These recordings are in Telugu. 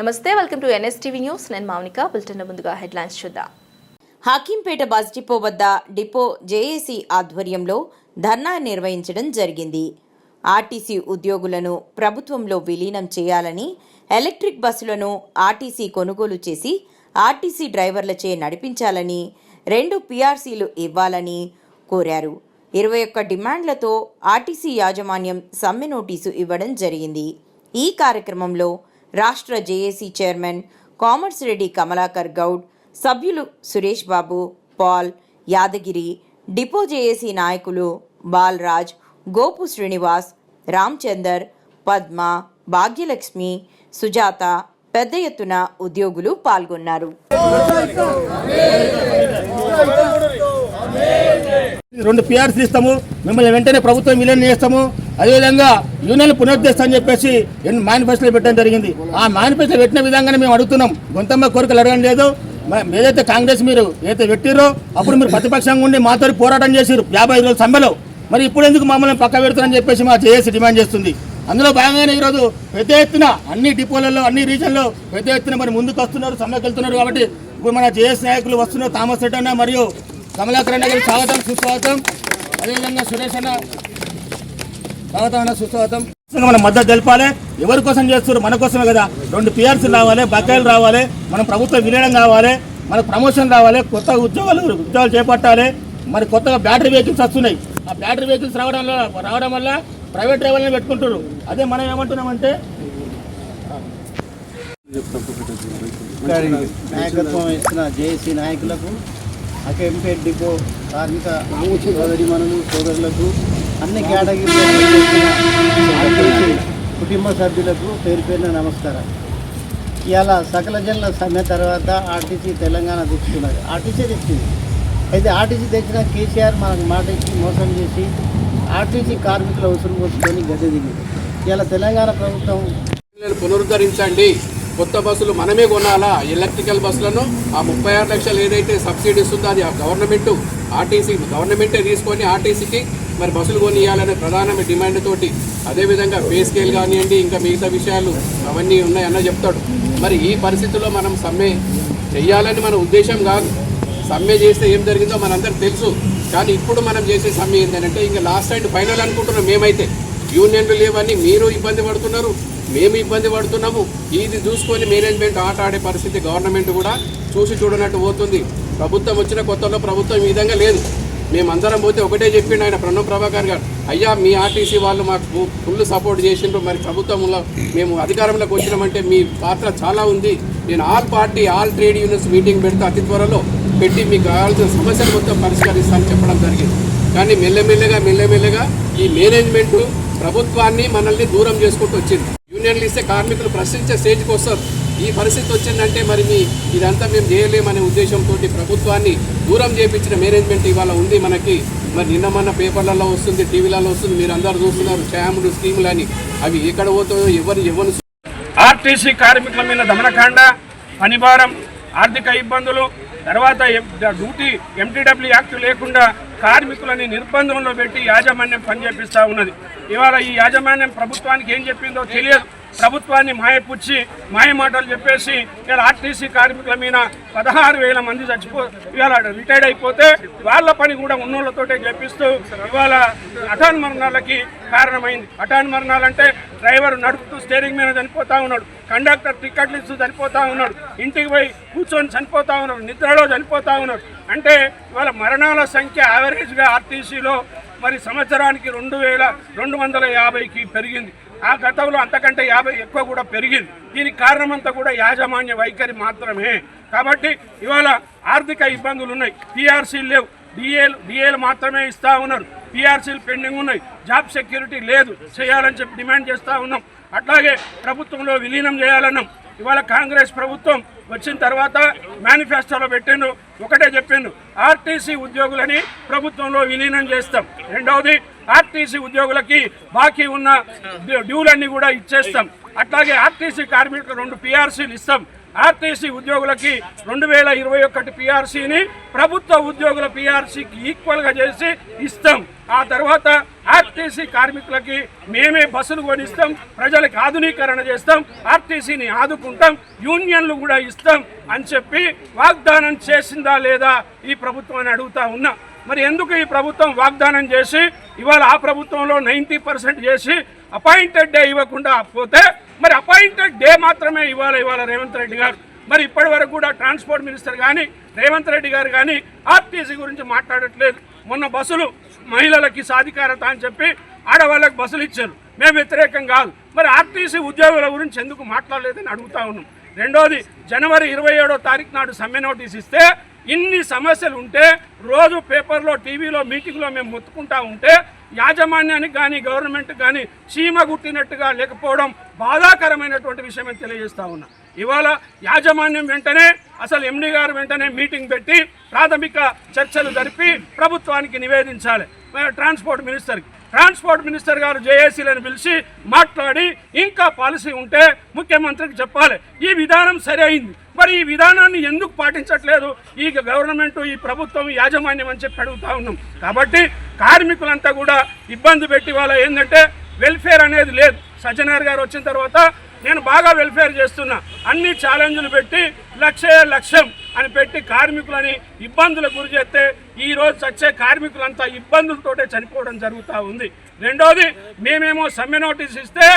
నమస్తే వెల్కమ్ టు ఎన్ఎస్టీవీ న్యూస్. నేను మౌనిక బులెటిన్ ముందుగా హెడ్లైన్స్ చూద్దాం. హకీంపేట బస్ డిపో వద్ద డిపో జేఏసీ ఆధ్వర్యంలో ధర్నా నిర్వహించడం జరిగింది. ఆర్టీసీ ఉద్యోగులను ప్రభుత్వంలో విలీనం చేయాలని ఎలక్ట్రిక్ బస్సులను ఆర్టీసీ కొనుగోలు చేసి ఆర్టీసీ డ్రైవర్లచే నడిపించాలని రెండు పీఆర్సీలు ఇవ్వాలని కోరారు. ఇరవై ఒక్క డిమాండ్లతో ఆర్టీసీ యాజమాన్యం సమ్మె నోటీసు ఇవ్వడం జరిగింది. ఈ కార్యక్రమంలో రాష్ట్ర జేఏసీ చైర్మన్ కామర్స్ రెడ్డి కమలాకర్ గౌడ్ సభ్యులు Suresh Babu Paul Yadagiri depot JAC నాయకులు బాలరాజ్ గోపు శ్రీనివాస్ రామ్చందర్ పద్మ భాగ్యలక్ష్మి సుజాత పెద్ద ఎత్తున ఉద్యోగులు పాల్గొన్నారు. రెండు పిఆర్సీ ఇస్తాము. మిమ్మల్ని వెంటనే ప్రభుత్వం విలీనం చేస్తాము. అదేవిధంగా యూనియన్ పునరుద్ధరిస్తామని చెప్పేసి ఎన్ని మేనిఫెస్టోలో పెట్టడం జరిగింది. ఆ మేనిఫెస్టో పెట్టిన విధంగానే మేము అడుగుతున్నాం. గొంతమ్మ కోరికలు అడగడం లేదు. ఏదైతే కాంగ్రెస్ మీరు ఏదైతే పెట్టిరో అప్పుడు మీరు ప్రతిపక్షంగా ఉండి మాతో పోరాటం చేసిరు యాభై ఐదు రోజుల సమ్మెలో. మరి ఇప్పుడు ఎందుకు మమ్మల్ని పక్క పెడుతున్నారని చెప్పేసి మా జేఏసీ డిమాండ్ చేస్తుంది. అందులో భాగంగానే ఈరోజు పెద్ద ఎత్తున అన్ని డిపోలలో అన్ని రీజన్లో పెద్ద ఎత్తున మరి ముందుకు వస్తున్నారు సమ్మెకి వెళ్తున్నారు కాబట్టి ఇప్పుడు మన జేఎస్ నాయకులు వస్తున్నారు. థామస్ రెడ్డి అన్న మరియు కమలాకరణ గారు స్వాగతం సుస్వాగతం. అదేవిధంగా సురేష్ అన్న స్వాగతం అన్న సుస్వాగతం. మనం మద్దతు తెలపాలి. ఎవరి కోసం చేస్తారు మన కోసమే కదా. రెండు పిఆర్సీలు రావాలి బకాయిలు రావాలి మనం ప్రభుత్వం విలీనం కావాలి మనకు ప్రమోషన్ రావాలి కొత్త ఉద్యోగాలు ఉద్యోగాలు చేపట్టాలి. మరి కొత్తగా బ్యాటరీ వెహికల్స్ వస్తున్నాయి. ఆ బ్యాటరీ వెహికల్స్ రావడం వల్ల రావడం వల్ల ప్రైవేట్ డ్రైవర్లను పెట్టుకుంటారు అదే మనం ఏమంటున్నామంటే నాయకత్వం ఇస్తున్న జేఏసీ నాయకులకు అకెంపేట్ డిపో కార్మిక సోదరి మనులు సోదరులకు అన్ని కేటగిరీ కుటుంబ సభ్యులకు పేరు పేరున నమస్కారం. ఇవాళ సకల జనుల సమ్మె తర్వాత ఆర్టీసీ తెలంగాణ తెచ్చుకున్నది ఆర్టీసీ తెచ్చింది. అయితే ఆర్టీసీ తెచ్చిన కేసీఆర్ మనకు మాట ఇచ్చి మోసం చేసి ఆర్టీసీ కార్మికుల అవసరం పోసుకొని గద్దె దిగింది. ఇవాళ తెలంగాణ ప్రభుత్వం పునరుద్ధరించండి. కొత్త బస్సులు మనమే కొనాలా? ఎలక్ట్రికల్ బస్సులను? ఆ ముప్పై ఆరు లక్షలు ఏదైతే సబ్సిడీ ఇస్తుందో అది ఆ గవర్నమెంట్ ఆర్టీసీ గవర్నమెంటే తీసుకొని ఆర్టీసీకి మరి బస్సులు కొనియాలనే ప్రధాన డిమాండ్ తోటి అదేవిధంగా పే స్కేల్ కానివ్వండి ఇంకా మిగతా విషయాలు అవన్నీ ఉన్నాయన్న చెప్తాడు. మరి ఈ పరిస్థితుల్లో మనం సమ్మె చెయ్యాలని మన ఉద్దేశం కాదు. సమ్మె చేస్తే ఏం జరిగిందో మనందరికి తెలుసు. కానీ ఇప్పుడు మనం చేసే సమ్మె ఏంటంటే ఇంకా లాస్ట్ అండ్ ఫైనల్ అనుకుంటున్నాం మేమైతే. యూనియన్లు లేవని మీరు ఇబ్బంది పడుతున్నారు. మేము ఇబ్బంది పడుతున్నాము. ఇది చూసుకొని మేనేజ్మెంట్ ఆట ఆడే పరిస్థితి గవర్నమెంట్ కూడా చూసి చూడనట్టు పోతుంది. ప్రభుత్వం వచ్చిన కొత్తలో ప్రభుత్వం ఈ విధంగా లేదు. మేమందరం పోతే ఒకటే చెప్పిండు ఆయన ప్రణవ్ ప్రభాకర్ గారు. అయ్యా మీ ఆర్టీసీ వాళ్ళు మాకు ఫుల్ సపోర్ట్ చేసిండ్రు. మరి ప్రభుత్వంలో మేము అధికారంలోకి వచ్చినామంటే మీ పాత్ర చాలా ఉంది. నేను all party all trade unions meeting పెడితే అతి త్వరలో పెట్టి మీకు కావాల్సిన సమస్యలు మొత్తం పరిష్కరిస్తానని చెప్పడం జరిగింది. కానీ మెల్లమెల్లగా మెల్లమెల్లగా ఈ మేనేజ్మెంట్ ప్రభుత్వాన్ని మనల్ని దూరం చేసుకుంటూ వచ్చింది. యూనియన్లు ఇస్తే కార్మికులు ప్రశ్నించే స్టేజ్కి వస్తారు ఈ పరిస్థితి వచ్చిందంటే మరి మీ ఇదంతా మేము చేయలేమనే ఉద్దేశంతో ప్రభుత్వాన్ని దూరం చేపించిన మేనేజ్మెంట్ ఇవాళ ఉంది మనకి. మరి నిన్న మన పేపర్లలో వస్తుంది టీవీలలో వస్తుంది మీరు అందరు చూస్తున్నారు ఛాములు స్కీములు అని. అవి ఎక్కడ పోతాయో ఎవరు ఎవరు ఆర్టీసీ కార్మికుల మీద దమనకాండ పనిభారం ఆర్థిక ఇబ్బందులు తర్వాత డ్యూటీ ఎంటీడబ్ల్యూ యాక్ట్ లేకుండా కార్మికులని నిర్బంధంలో పెట్టి యాజమాన్యం పనిచేపిస్తూ ఉన్నది. ఇవాళ ఈ యాజమాన్యం ప్రభుత్వానికి ఏం చెప్పిందో తెలియదు. ప్రభుత్వాన్ని మాయపుచ్చి మాయ మాటలు చెప్పేసి ఇలా ఆర్టీసీ కార్మికుల మీద పదహారు వేల మంది చచ్చిపో ఇవాళ రిటైర్డ్ అయిపోతే వాళ్ళ పని కూడా ఉన్నోళ్ళతోటే చెప్పిస్తూ ఇవాళ అటాన్ మరణాలకి కారణమైంది. అటాన్ మరణాలంటే డ్రైవర్ నడుపుతూ స్టీరింగ్ మీద చనిపోతా ఉన్నాడు కండక్టర్ టికెట్లు ఇస్తూ చనిపోతా ఉన్నాడు ఇంటికి పోయి కూర్చొని చనిపోతా ఉన్నాడు నిద్రలో చనిపోతా ఉన్నాడు. అంటే ఇవాళ మరణాల సంఖ్య యావరేజ్గా ఆర్టీసీలో మరి సంవత్సరానికి రెండు వేల రెండు వందల యాభైకి పెరిగింది. ఆ గతంలో అంతకంటే యాభై ఎక్కువ కూడా పెరిగింది. దీనికి కారణమంతా కూడా యాజమాన్య వైఖరి మాత్రమే. కాబట్టి ఇవాళ ఆర్థిక ఇబ్బందులు ఉన్నాయి. పిఆర్సీలు లేవు. డిఏలు డిఏలు మాత్రమే ఇస్తా ఉన్నారు. పిఆర్సీలు పెండింగ్ ఉన్నాయి. జాబ్ సెక్యూరిటీ లేదు. చేయాలని చెప్పి డిమాండ్ చేస్తూ ఉన్నాం. అట్లాగే ప్రభుత్వంలో విలీనం చేయాలన్నాం. ఇవాళ కాంగ్రెస్ ప్రభుత్వం వచ్చిన తర్వాత మేనిఫెస్టోలో పెట్టిండు. ఒకటే చెప్పిండు. ఆర్టీసీ ఉద్యోగులని ప్రభుత్వంలో విలీనం చేస్తాం. రెండవది ఆర్టీసీ ఉద్యోగులకి బాకీ ఉన్న డ్యూలన్నీ కూడా ఇచ్చేస్తాం. అట్లాగే ఆర్టీసీ కార్మికులకు రెండు పిఆర్సీలు ఇస్తాం. ఆర్టీసీ ఉద్యోగులకి రెండు వేల ఇరవై ఒకటి పిఆర్సీని ప్రభుత్వ ఉద్యోగుల పిఆర్సీకి ఈక్వల్గా చేసి ఇస్తాం. ఆ తర్వాత ఆర్టీసీ కార్మికులకి మేమే బస్సులు కొనిస్తాం ప్రజలకు ఆధునీకరణ చేస్తాం ఆర్టీసీని ఆదుకుంటాం యూనియన్లు కూడా ఇస్తాం అని చెప్పి వాగ్దానం చేసిందా లేదా ఈ ప్రభుత్వం అని అడుగుతా ఉన్నా. మరి ఎందుకు ఈ ప్రభుత్వం వాగ్దానం చేసి ఇవాళ ఆ ప్రభుత్వంలో నైంటీ పర్సెంట్ చేసి అపాయింటెడ్ డే ఇవ్వకుండా పోతే మరి అపాయింటెడ్ డే మాత్రమే ఇవాళ ఇవాళ రేవంత్ రెడ్డి గారు. మరి ఇప్పటి వరకు కూడా ట్రాన్స్పోర్ట్ మినిస్టర్ కానీ రేవంత్ రెడ్డి గారు కానీ ఆర్టీసీ గురించి మాట్లాడట్లేదు. మొన్న బస్సులు మహిళలకి సాధికారత అని చెప్పి ఆడవాళ్ళకి బస్సులు ఇచ్చారు. మేము వ్యతిరేకం కాదు. మరి ఆర్టీసీ ఉద్యోగుల గురించి ఎందుకు మాట్లాడలేదని అడుగుతా ఉన్నాం. రెండోది జనవరి ఇరవై ఏడో తారీఖు నాడు సమ్మె నోటీస్ ఇస్తే ఇన్ని సమస్యలు ఉంటే రోజు పేపర్లో టీవీలో మీటింగ్లో మేము మొత్తుకుంటా ఉంటే యాజమాన్యానికి కానీ గవర్నమెంట్ కానీ చీమ గుట్టినట్టుగా లేకపోవడం బాధాకరమైనటువంటి విషయమే తెలియజేస్తా ఉన్నా. ఇవాళ యాజమాన్యం వెంటనే అసలు ఎండి గారు వెంటనే మీటింగ్ పెట్టి ప్రాథమిక చర్చలు జరిపి ప్రభుత్వానికి నివేదించాలి. ట్రాన్స్పోర్ట్ మినిస్టర్కి. ట్రాన్స్పోర్ట్ మినిస్టర్ గారు జేఏసీలను పిలిచి మాట్లాడి ఇంకా పాలసీ ఉంటే ముఖ్యమంత్రికి చెప్పాలి. ఈ విధానం సరి అయింది మరి ఈ విధానాన్ని ఎందుకు పాటించట్లేదు? ఈ గవర్నమెంట్ ఈ ప్రభుత్వం యాజమాన్యం అని చెప్పి అడుగుతా ఉన్నాం. కాబట్టి కార్మికులంతా కూడా ఇబ్బంది పెట్టి వాళ్ళ ఏంటంటే వెల్ఫేర్ అనేది లేదు. సజ్జనార్ గారు వచ్చిన తర్వాత నేను బాగా వెల్ఫేర్ చేస్తున్నా. అన్ని ఛాలెంజ్లు పెట్టి లక్ష్య లక్ష్యం అని పెట్టి కార్మికులని ఇబ్బందులకు గురి చేస్తే ఈరోజు చచ్చే కార్మికులంతా ఇబ్బందులతోటే చనిపోవడం జరుగుతూ ఉంది. రెండోది మేమేమో సమ్మె నోటీస్ ఇస్తే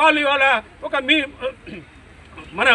వాళ్ళు ఇవాళ ఒక మీ మన